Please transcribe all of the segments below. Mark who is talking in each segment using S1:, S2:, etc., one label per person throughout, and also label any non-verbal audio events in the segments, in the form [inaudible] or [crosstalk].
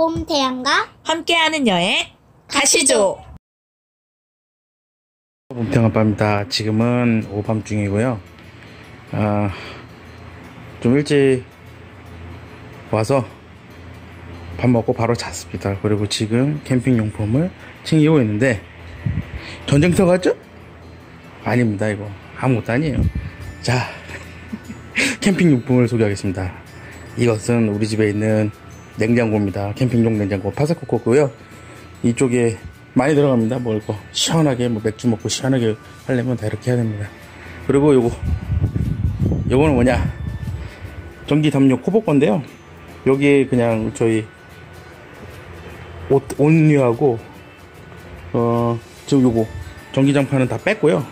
S1: 봄 태양과
S2: 함께하는 여행 가시죠.
S3: 봄태양아빠입니다. 지금은 오밤중이고요. 아, 좀 일찍 와서 밥 먹고 바로 잤습니다. 그리고 지금 캠핑 용품을 챙기고 있는데 전쟁터 같죠? 아닙니다. 이거 아무것도 아니에요. 자, [laughs] 캠핑 용품을 소개하겠습니다. 이것은 우리 집에 있는 냉장고입니다. 캠핑용 냉장고 파사코코고요. 이쪽에 많이 들어갑니다. 먹을 거 시원하게 뭐 맥주 먹고 시원하게 하려면 다 이렇게 해야 됩니다. 그리고 요거 요거는 뭐냐 전기 담요 코보 건데요. 여기에 그냥 저희 옷 온유하고 어 지금 요거 전기장판은 다 뺐고요.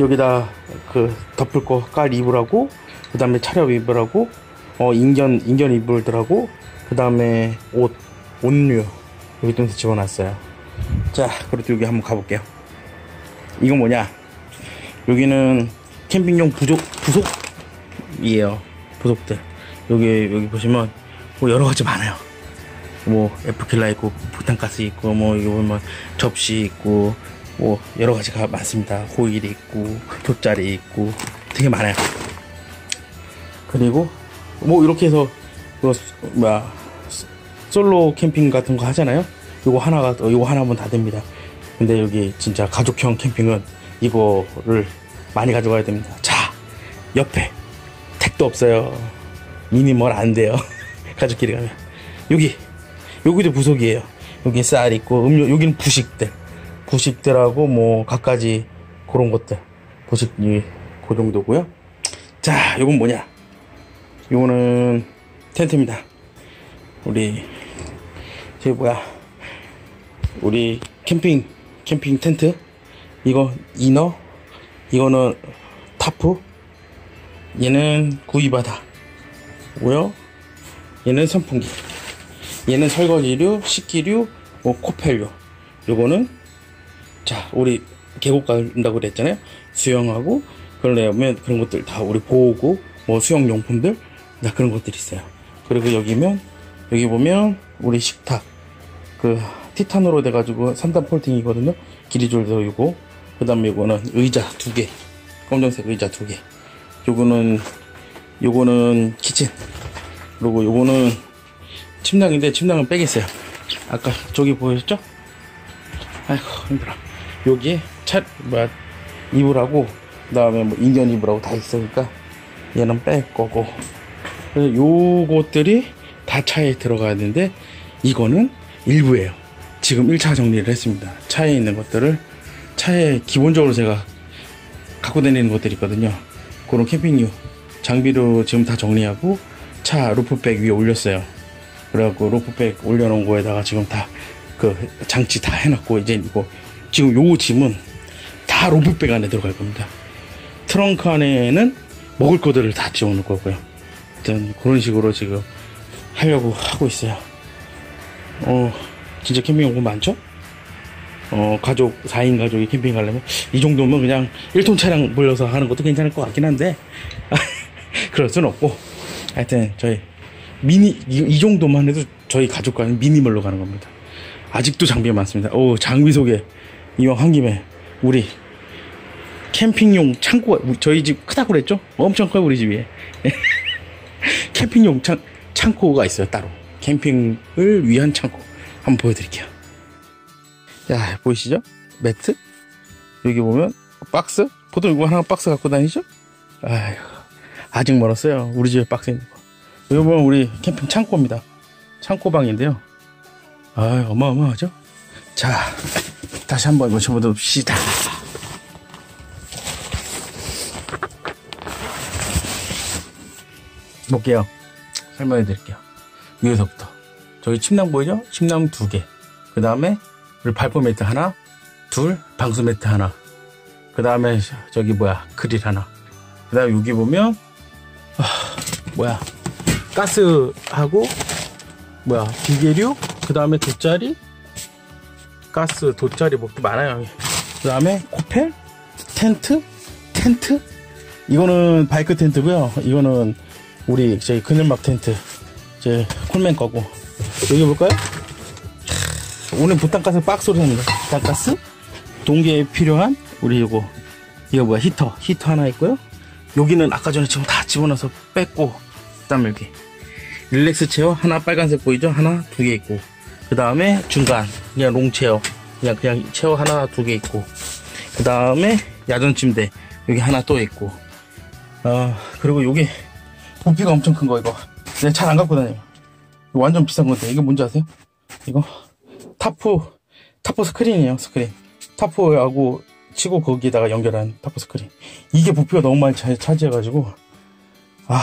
S3: 여기다 그 덮을 거 깔 이불하고 그 다음에 차려 이불하고 어 인견 인견 이불들하고 그 다음에 옷 온유 여기 좀 집어놨어요. 자 그리고 여기 한번 가볼게요. 이건 뭐냐? 여기는 캠핑용 부족 부속이에요. 부속들 여기 여기 보시면 뭐 여러 가지 많아요. 뭐 에프킬라 있고 부탄가스 있고 뭐 이거 보면 접시 있고 뭐 여러 가지가 많습니다. 호일이 있고 돗자리 있고 되게 많아요. 그리고 뭐 이렇게 해서 그 뭐야 솔로 캠핑 같은 거 하잖아요. 이거 하나가 이거 하나면 다 됩니다. 근데 여기 진짜 가족형 캠핑은 이거를 많이 가져가야 됩니다. 자 옆에 택도 없어요. 미니멀 안 돼요. [laughs] 가족끼리 가면 여기 여기도 부속이에요. 여기 쌀 있고 음료 여기는 부식들 부식들하고 뭐 갖가지 그런 것들 부식이 그 정도고요. 자 이건 뭐냐? 이거는 텐트입니다. 우리 저기 뭐야? 우리 캠핑 캠핑 텐트. 이거 이너 이거는 타프. 얘는 구이바다. 고요. 얘는 선풍기. 얘는 설거지류 식기류 뭐 코펠류. 요거는 자 우리 계곡 간다고 그랬잖아요. 수영하고 그러려면 그런 것들 다 우리 보고 뭐 수영 용품들 다 그런 것들이 있어요. 그리고 여기면 여기 보면 우리 식탁 그 티탄으로 돼가지고 3단 폴팅이거든요. 길이 줄도 이고 그 다음에 이거는 의자 두 개 검정색 의자 두 개. 요거는 요거는 키친. 그리고 요거는 침낭인데 침낭은 빼겠어요. 아까 저기 보였죠? 아이고 힘들어. 여기에 차 뭐야 이불하고 그 다음에 뭐 인견 이불하고 다 있으니까 얘는 뺄 거고 그래서 요것들이 다 차에 들어가야 되는데 이거는 일부예요. 지금 1차 정리를 했습니다. 차에 있는 것들을 차에 기본적으로 제가 갖고 다니는 것들이 있거든요. 그런 캠핑용 장비로 지금 다 정리하고 차 루프백 위에 올렸어요. 그래갖고 루프백 올려놓은 거에다가 지금 다 그 장치 다 해놨고 이제 이거 지금 요 짐은 다 루프백 안에 들어갈 겁니다. 트렁크 안에는 먹을 거들을 다 집어넣을 거고요 일단 그런 식으로 지금 하려고 하고 있어요 어 진짜 캠핑 용품 많죠? 어, 가족, 4인 가족이 캠핑 가려면, 이 정도면 그냥 1톤 차량 몰려서 하는 것도 괜찮을 것 같긴 한데, [laughs] 그럴 순 없고, 하여튼, 저희, 미니, 이, 이 정도만 해도 저희 가족과는 미니멀로 가는 겁니다. 아직도 장비가 많습니다. 오, 장비 소개, 이왕 한 김에, 우리, 캠핑용 창고가, 저희 집 크다고 그랬죠? 엄청 커요, 우리 집이. [laughs] 캠핑용 창, 창고가 있어요, 따로. 캠핑을 위한 창고. 한번 보여드릴게요. 자, 보이시죠? 매트? 여기 보면 박스? 보통 이거 하나 박스 갖고 다니죠? 아휴, 아직 멀었어요. 우리 집에 박스 있는 거. 여기 보면 우리 캠핑 창고입니다. 창고방인데요. 아유, 어마어마하죠? 자, 다시 한번 모셔보봅시다. 볼게요. 설명해 드릴게요. 위에서부터. 저기 침낭 보이죠? 침낭 두 개. 그 다음에 발포 매트 하나, 둘, 방수 매트 하나. 그 다음에 저기 뭐야 그릴 하나. 그 다음에 여기 보면 아, 뭐야 가스하고 뭐야 비계류. 그 다음에 돗자리, 가스 돗자리 뭐또 많아요. 그 다음에 코펠, 텐트, 텐트. 이거는 바이크 텐트고요. 이거는 우리 저희 그늘막 텐트. 제 콜맨 거고 여기 볼까요? 오늘 부탄가스 박스로 삽니다. 부탄가스 동계에 필요한 우리 이거 이거 뭐야 히터 히터 하나 있고요. 여기는 아까 전에 지금 다 집어넣어서 뺐고 그다음에 여기 릴렉스 체어 하나 빨간색 보이죠? 하나 두 개 있고 그 다음에 중간 그냥 롱 체어 그냥 그냥 체어 하나 두 개 있고 그 다음에 야전 침대 여기 하나 또 있고 어 그리고 여기 부피가 엄청 큰 거 이거. 내가 잘 안 갖고 다녀요. 완전 비싼 건데 이게 뭔지 아세요? 이거 타프 타프 스크린이에요 스크린. 타프하고 치고 거기다가 연결한 타프 스크린. 이게 부피가 너무 많이 차, 차지해가지고 아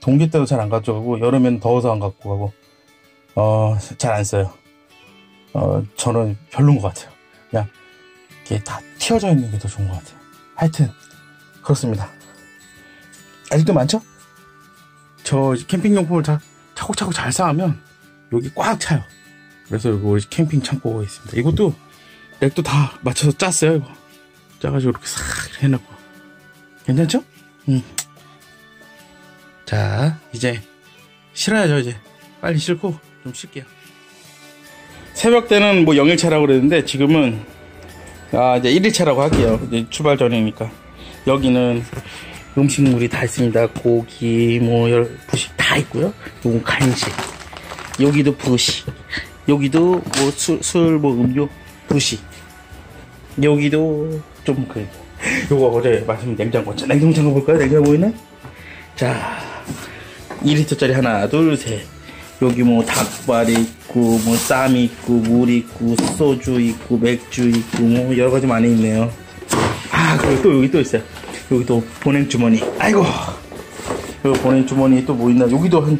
S3: 동계 때도 잘 안 가져가고 여름에는 더워서 안 갖고 가고. 어 잘 안 써요. 어 저는 별론 것 같아요. 그냥 이게 다 튀어져 있는 게 더 좋은 것 같아요. 하여튼 그렇습니다. 아직도 많죠? 저 캠핑 용품을 다 차곡차곡 잘 쌓으면 여기 꽉 차요. 그래서 이거 우리 캠핑 창고가 있습니다. 이것도 렉도 다 맞춰서 짰어요 이거. 짜가지고 이렇게 싹 해놓고. 괜찮죠? 응. 자 이제 실어야죠 이제. 빨리 싣고 좀 쉴게요. 새벽 때는 뭐 0일차라고 그랬는데 지금은 아 이제 1일차라고 할게요. 이제 출발 전이니까. 여기는 음식물이 다 있습니다. 고기 뭐 여러 부식 다 있고요. 요건 간식. 여기도 부식. 여기도 뭐술뭐 음료 부식. 여기도 좀 그래 요거 어제 말씀 냉장고 냉장고 잠깐 볼까요? 냉장고 있네? 자 2리터짜리 하나, 둘, 셋. 여기 뭐 닭발 있고, 뭐 쌈 있고, 물 있고, 소주 있고, 맥주 있고, 뭐 여러 가지 많이 있네요. 아, 그리고 또 여기 또 있어요. 여기 또 보냉 주머니. 아이고. 여기 보냉 주머니 또 뭐 있나? 여기도 한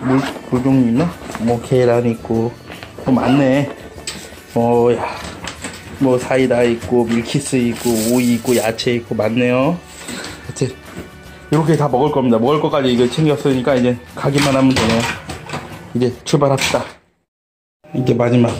S3: 물, 물 종류 있나? 뭐 계란 있고, 뭐 많네. 어, 야. 뭐 사이다 있고, 밀키스 있고, 오이 있고, 야채 있고, 많네요. 하여튼. 이렇게 다 먹을 겁니다. 먹을 것까지 이거 챙겼으니까 이제 가기만 하면 되네요. 이제 출발합시다. 이게 마지막